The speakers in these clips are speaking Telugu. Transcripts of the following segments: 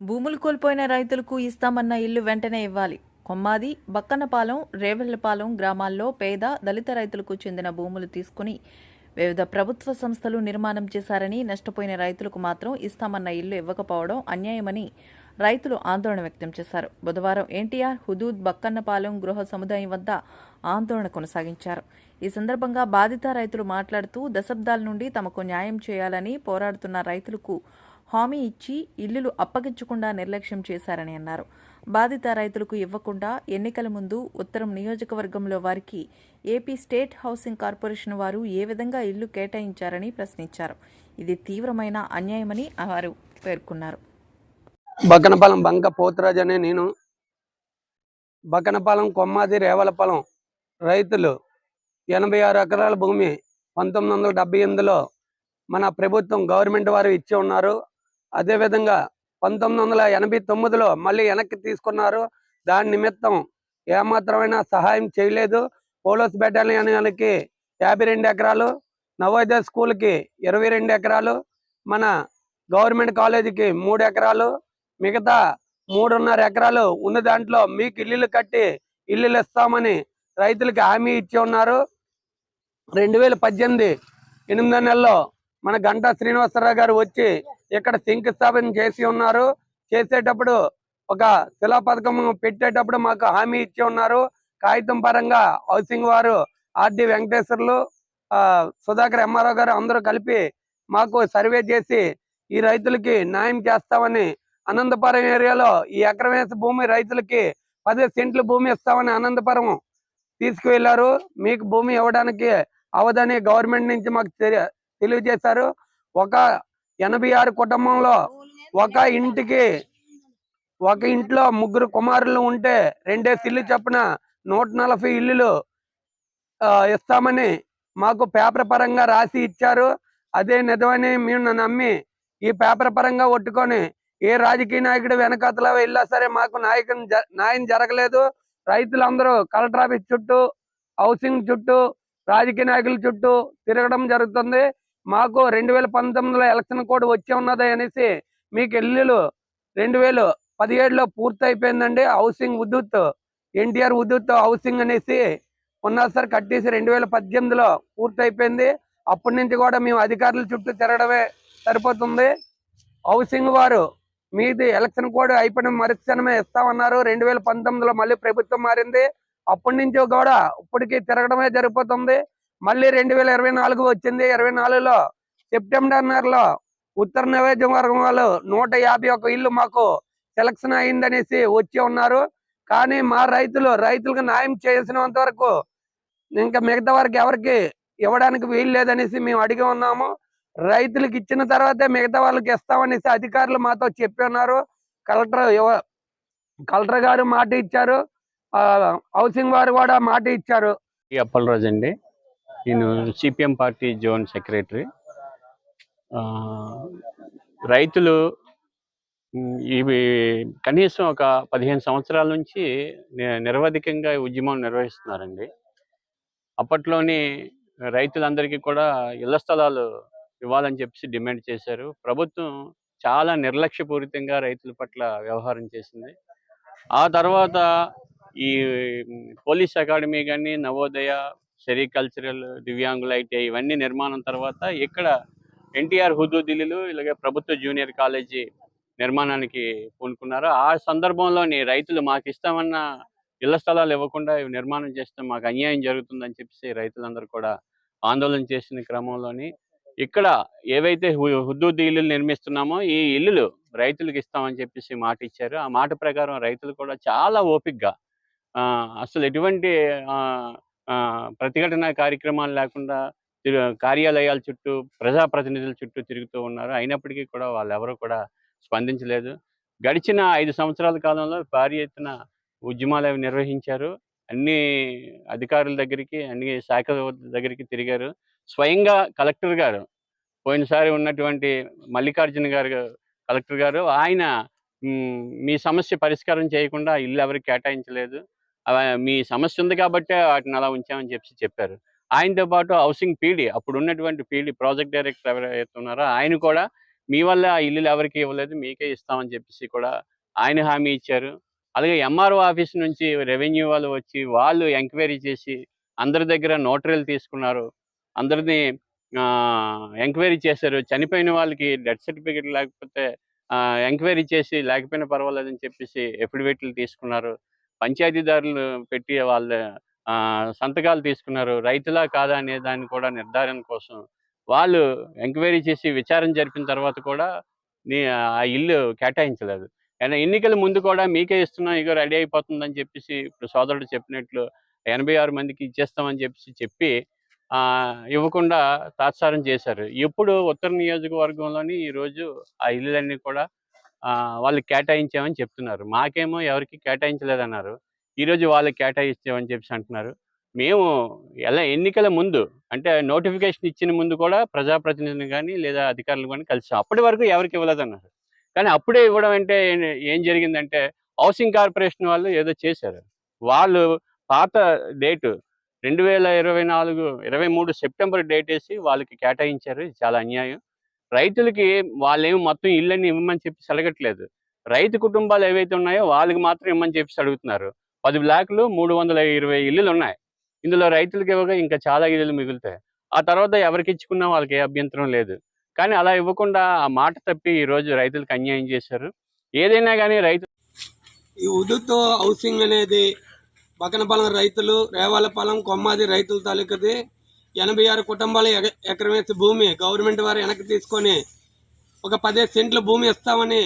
భూములు కోల్పోయిన రైతులకు ఇస్తామన్న ఇల్లు వెంటనే ఇవ్వాలి. కొమ్మాది బక్కన్నపాలెం రేవెళ్ళపాలెం గ్రామాల్లో పేద దళిత రైతులకు చెందిన భూములు తీసుకుని వివిధ ప్రభుత్వ సంస్థలు నిర్మాణం చేశారని నష్టపోయిన రైతులకు మాత్రం ఇస్తామన్న ఇల్లు ఇవ్వకపోవడం అన్యాయమని రైతులు ఆందోళన వ్యక్తం చేశారు. బుధవారం ఎన్టీఆర్ హుదూద్ బక్కన్నపాలెం గృహ సముదాయం వద్ద ఆందోళన కొనసాగించారు. ఈ సందర్భంగా బాధిత రైతులు మాట్లాడుతూ దశాబ్దాల నుండి తమకు న్యాయం చేయాలని పోరాడుతున్న రైతులకు హామీ ఇచ్చి ఇల్లులు అప్పగించకుండా నిర్లక్ష్యం చేశారని అన్నారు. బాధిత రైతులకు ఇవ్వకుండా ఎన్నికల ముందు ఉత్తరం నియోజకవర్గంలో వారికి ఏపీ స్టేట్ హౌసింగ్ కార్పొరేషన్ వారు ఏ విధంగా ఇల్లు కేటాయించారని ప్రశ్నించారు. ఇది తీవ్రమైన అన్యాయమని వారు పేర్కొన్నారు. బకనపాలెం బంక పోతురాజు అనే నేను. బకనపాలెం కొమ్మాది రేవలపాలెం రైతులు ఎనభై ఆరు ఎకరాల భూమి పంతొమ్మిది వందల డెబ్బై ఎనిమిదిలో మన ప్రభుత్వం గవర్నమెంట్ వారు ఇచ్చి ఉన్నారు. అదేవిధంగా పంతొమ్మిది వందల ఎనభై తొమ్మిదిలో మళ్ళీ వెనక్కి తీసుకున్నారు. దాని నిమిత్తం ఏమాత్రమైన సహాయం చేయలేదు. పోలీస్ బెటాలియన్కి యాభై రెండు ఎకరాలు నవోదయ స్కూల్కి ఇరవై రెండు ఎకరాలు మన గవర్నమెంట్ కాలేజీకి మూడు ఎకరాలు మిగతా మూడున్నర ఎకరాలు ఉన్న దాంట్లో మీకు ఇల్లులు కట్టి ఇల్లులు ఇస్తామని రైతులకి హామీ ఇచ్చి ఉన్నారు. రెండు వేల పద్దెనిమిది ఎనిమిదో నెలలో మన గంటా శ్రీనివాసరావు గారు వచ్చి ఇక్కడ శంకుస్థాపన చేసి ఉన్నారు. చేసేటప్పుడు ఒక శిలా పథకం పెట్టేటప్పుడు మాకు హామీ ఇచ్చి ఉన్నారు. కాగితం పరంగా హౌసింగ్ వారు ఆర్డి వెంకటేశ్వర్లు ఆ, సుధాకర్ ఎంఆర్ఓ గారు అందరూ కలిపి మాకు సర్వే చేసి ఈ రైతులకి న్యాయం చేస్తామని అనంతపురం ఏరియాలో ఈ ఎకరమేస భూమి రైతులకి పది సెంట్ల భూమి ఇస్తామని అనంతపురం తీసుకువెళ్ళారు. మీకు భూమి ఇవ్వడానికి అవదని గవర్నమెంట్ నుంచి మాకు తెలియజేశారు. ఒక ఎనభై ఆరు కుటుంబంలో ఒక ఇంటికి ఒక ఇంట్లో ముగ్గురు కుమారులు ఉంటే రెండేసి ఇల్లు చొప్పున నూట నలభై ఇల్లులు ఆ, ఇస్తామని మాకు పేపర్ పరంగా రాసి ఇచ్చారు. అదే నిజమని మేము నమ్మి ఈ పేపర్ పరంగా ఒట్టుకొని ఏ రాజకీయ నాయకుడు వెనకతలా వెళ్ళా సరే మాకు నాయకం జ- న్యాయం జరగలేదు. రైతులందరూ కలెక్టర్ ఆఫీస్ చుట్టూ హౌసింగ్ చుట్టూ రాజకీయ నాయకుల చుట్టూ తిరగడం జరుగుతుంది. మాకు రెండు వేల పంతొమ్మిదిలో ఎలక్షన్ కోడ్ వచ్చే ఉన్నది అనేసి మీకు ఇల్లులు రెండు వేలు పదిహేడులో పూర్తి అయిపోయిందండి హౌసింగ్ ఉద్దుత్ ఎన్టీఆర్ ఉద్దుత్ హౌసింగ్ అనేసి ఉన్నసారి కట్టేసి రెండు వేల పద్దెనిమిదిలో పూర్తి అయిపోయింది అప్పటి నుంచి కూడా మేము అధికారుల చుట్టూ తిరగడమే సరిపోతుంది. హౌసింగ్ వారు మీది ఎలక్షన్ కోడ్ అయిపోయిన మరుక్షణమే ఇస్తామన్నారు. రెండు వేల పంతొమ్మిదిలో మళ్ళీ ప్రభుత్వం మారింది. అప్పటి నుంచి కూడా ఇప్పటికి తిరగడమే జరిగిపోతుంది. మళ్ళీ రెండు వేల ఇరవై నాలుగు వచ్చింది. ఇరవై నాలుగులో సెప్టెంబర్ నెలలో ఉత్తర నియోజకవర్గం వాళ్ళు నూట యాభై ఒక ఇల్లు మాకు సెలక్షన్ అయిందనేసి వచ్చి ఉన్నారు. కానీ మా రైతులు రైతులకు న్యాయం చేసినంత వరకు ఇంకా మిగతా వారికి ఎవరికి ఇవ్వడానికి వీలు లేదనేసి మేము అడిగి ఉన్నాము. రైతులకు ఇచ్చిన తర్వాతే మిగతా వాళ్ళకి ఇస్తామనేసి అధికారులు మాతో చెప్పి ఉన్నారు. కలెక్టర్ కలెక్టర్ గారు మాట ఇచ్చారు. ఆ, హౌసింగ్ వారు కూడా మాట ఇచ్చారు. ఈ అప్పలరాజు అండి. నేను సిపిఎం పార్టీ జోన్ సెక్రటరీ. రైతులు ఇవి కనీసం ఒక పదిహేను సంవత్సరాల నుంచి నిరవధికంగా ఉద్యమం నిర్వహిస్తున్నారండి. అప్పట్లోని రైతులందరికీ కూడా ఇళ్ళ స్థలాలు ఇవ్వాలని చెప్పేసి డిమాండ్ చేశారు. ప్రభుత్వం చాలా నిర్లక్ష్యపూరితంగా రైతుల పట్ల వ్యవహారం చేసింది. ఆ తర్వాత ఈ పోలీస్ అకాడమీ కానీ నవోదయ సెరికల్చరల్ దివ్యాంగుల ఐటీఐ ఇవన్నీ నిర్మాణం తర్వాత ఇక్కడ ఎన్టీఆర్ హుదూదిల్లులు ఇలాగే ప్రభుత్వ జూనియర్ కాలేజీ నిర్మాణానికి పూనుకున్నారు. ఆ సందర్భంలోని రైతులు మాకు ఇస్తామన్న ఇళ్ళ స్థలాలు ఇవ్వకుండా ఇవి నిర్మాణం చేస్తే మాకు అన్యాయం జరుగుతుందని చెప్పేసి రైతులందరూ కూడా ఆందోళన చేసిన క్రమంలోని ఇక్కడ ఏవైతే హు- ఇల్లులు నిర్మిస్తున్నామో ఈ ఇల్లులు రైతులకు ఇస్తామని చెప్పేసి మాట ఇచ్చారు. ఆ మాట ప్రకారం రైతులు కూడా చాలా ఓపిక్గా ఆ, అసలు ఎటువంటి ఆ, ప్రతిఘటన కార్యక్రమాలు లేకుండా కార్యాలయాల చుట్టూ ప్రజాప్రతినిధుల చుట్టూ తిరుగుతూ ఉన్నారు. అయినప్పటికీ కూడా వాళ్ళు ఎవరు కూడా స్పందించలేదు. గడిచిన ఐదు సంవత్సరాల కాలంలో భారీ ఎత్తున ఉద్యమాలు అవి నిర్వహించారు. అన్ని అధికారుల దగ్గరికి అన్ని శాఖల దగ్గరికి తిరిగారు. స్వయంగా కలెక్టర్ గారు పోయినసారి ఉన్నటువంటి మల్లికార్జున గారు కలెక్టర్ గారు ఆయన మీ సమస్య పరిష్కారం చేయకుండా ఇల్లు ఎవరికి కేటాయించలేదు. మీ సమస్య ఉంది కాబట్టి వాటిని అలా ఉంచామని చెప్పి చెప్పారు. ఆయనతో పాటు హౌసింగ్ పీడీ అప్పుడు ఉన్నటువంటి పీడీ ప్రాజెక్ట్ డైరెక్టర్ ఎవరైతే ఉన్నారో ఆయన కూడా మీ వల్ల ఆ ఇల్లులు ఎవరికి ఇవ్వలేదు మీకే ఇస్తామని చెప్పేసి కూడా ఆయన హామీ ఇచ్చారు. అలాగే ఎంఆర్ఓ ఆఫీస్ నుంచి రెవెన్యూ వాళ్ళు వచ్చి వాళ్ళు ఎంక్వైరీ చేసి అందరి దగ్గర నోటరీలు తీసుకున్నారు. అందరినీ ఎంక్వైరీ చేశారు. చనిపోయిన వాళ్ళకి డెత్ సర్టిఫికేట్ లేకపోతే ఎంక్వైరీ చేసి లేకపోయినా పర్వాలేదని చెప్పేసి ఎఫిడవిట్లు తీసుకున్నారు. పంచాయతీదారులు పెట్టి వాళ్ళ ఆ, సంతకాలు తీసుకున్నారు. రైతులా కాదా అనే దాన్ని కూడా నిర్ధారణ కోసం వాళ్ళు ఎంక్వైరీ చేసి విచారణ జరిపిన తర్వాత కూడా నీ ఆ ఇల్లు కేటాయించలేదు. అయినా ఎన్నికల ముందు కూడా మీకే ఇస్తున్నాం ఇక రెడీ అయిపోతుందని చెప్పేసి ఇప్పుడు సోదరుడు చెప్పినట్లు ఎనభై ఆరు మందికి ఇచ్చేస్తామని చెప్పేసి చెప్పి ఇవ్వకుండా తాత్సారం చేశారు. ఇప్పుడు ఉత్తర నియోజకవర్గంలోని ఈరోజు ఆ ఇల్లులన్నీ కూడా వాళ్ళు కేటాయించామని చెప్తున్నారు. మాకేమో ఎవరికి కేటాయించలేదన్నారు. ఈరోజు వాళ్ళకి కేటాయించామని చెప్పి అంటున్నారు. మేము ఎలా ఎన్నికల ముందు అంటే నోటిఫికేషన్ ఇచ్చిన ముందు కూడా ప్రజాప్రతినిధులు కానీ లేదా అధికారులు కానీ కలిసాం అప్పటి వరకు ఎవరికి ఇవ్వలేదన్నారు. కానీ అప్పుడే ఇవ్వడం అంటే ఏం జరిగిందంటే హౌసింగ్ కార్పొరేషన్ వాళ్ళు ఏదో చేశారు. వాళ్ళు పాత డేటు రెండు వేల ఇరవై నాలుగు ఇరవై మూడు సెప్టెంబర్ డేట్ వేసి వాళ్ళకి కేటాయించారు. చాలా అన్యాయం. రైతులకి వాళ్ళేమి మొత్తం ఇళ్ళని ఇవ్వమని చెప్పి అడగట్లేదు రైతు కుటుంబాలు ఏవైతే ఉన్నాయో వాళ్ళకి మాత్రం ఇవ్వమని చెప్పి అడుగుతున్నారు పది బ్లాక్లు మూడు వందల ఇరవై ఇల్లులు ఉన్నాయి. ఇందులో రైతులకు ఇవ్వగా ఇంకా చాలా ఇల్లులు మిగులుతాయి. ఆ తర్వాత ఎవరికి ఇచ్చుకున్నా వాళ్ళకి ఏ అభ్యంతరం లేదు. కానీ అలా ఇవ్వకుండా ఆ మాట తప్పి ఈరోజు రైతులకు అన్యాయం చేశారు. ఏదైనా కానీ రైతు ఈ ఉదుతో హౌసింగ్ అనేది బకనపాలెం రైతులు రేవాలపాలెం కొమ్మాది రైతుల తాలూకది ఎనభై ఆరు కుటుంబాల ఎకరమేసి భూమి గవర్నమెంట్ వారు వెనక్కి తీసుకొని ఒక పదిహేను సెంట్లు భూమి ఇస్తామని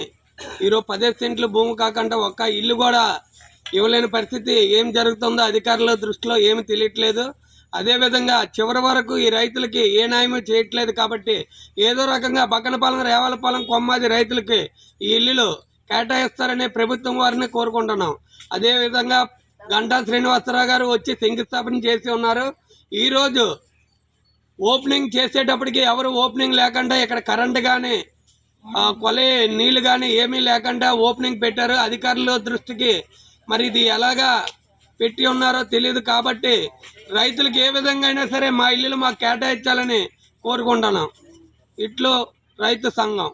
ఈరోజు పదిహేను సెంట్లు భూమి కాకుండా ఒక్క ఇల్లు కూడా ఇవ్వలేని పరిస్థితి ఏం జరుగుతుందో అధికారుల దృష్టిలో ఏమి తెలియట్లేదు. అదేవిధంగా చివరి వరకు ఈ రైతులకి ఏ న్యాయం చేయట్లేదు కాబట్టి ఏదో రకంగా బక్కనపాలెం రేవాలపాలెం కొమ్మాది రైతులకి ఈ ఇల్లులు కేటాయిస్తారని ప్రభుత్వం వారిని కోరుకుంటున్నాం. అదేవిధంగా గంటా శ్రీనివాసరావు గారు వచ్చి శంకుస్థాపన చేసి ఉన్నారు. ఈరోజు ఓపెనింగ్ చేసేటప్పటికి ఎవరు ఓపెనింగ్ లేకుండా ఇక్కడ కరెంట్ కానీ కొలే నీళ్ళు కానీ ఏమీ లేకుండా ఓపెనింగ్ పెట్టారు. అధికారుల దృష్టికి మరి ఇది ఎలాగా పెట్టి ఉన్నారో తెలియదు కాబట్టి రైతులకు ఏ విధంగా అయినా సరే మా ఇల్లులు మాకు కేటాయించాలని కోరుకుంటున్నాం. ఇట్లు రైతు సంఘం.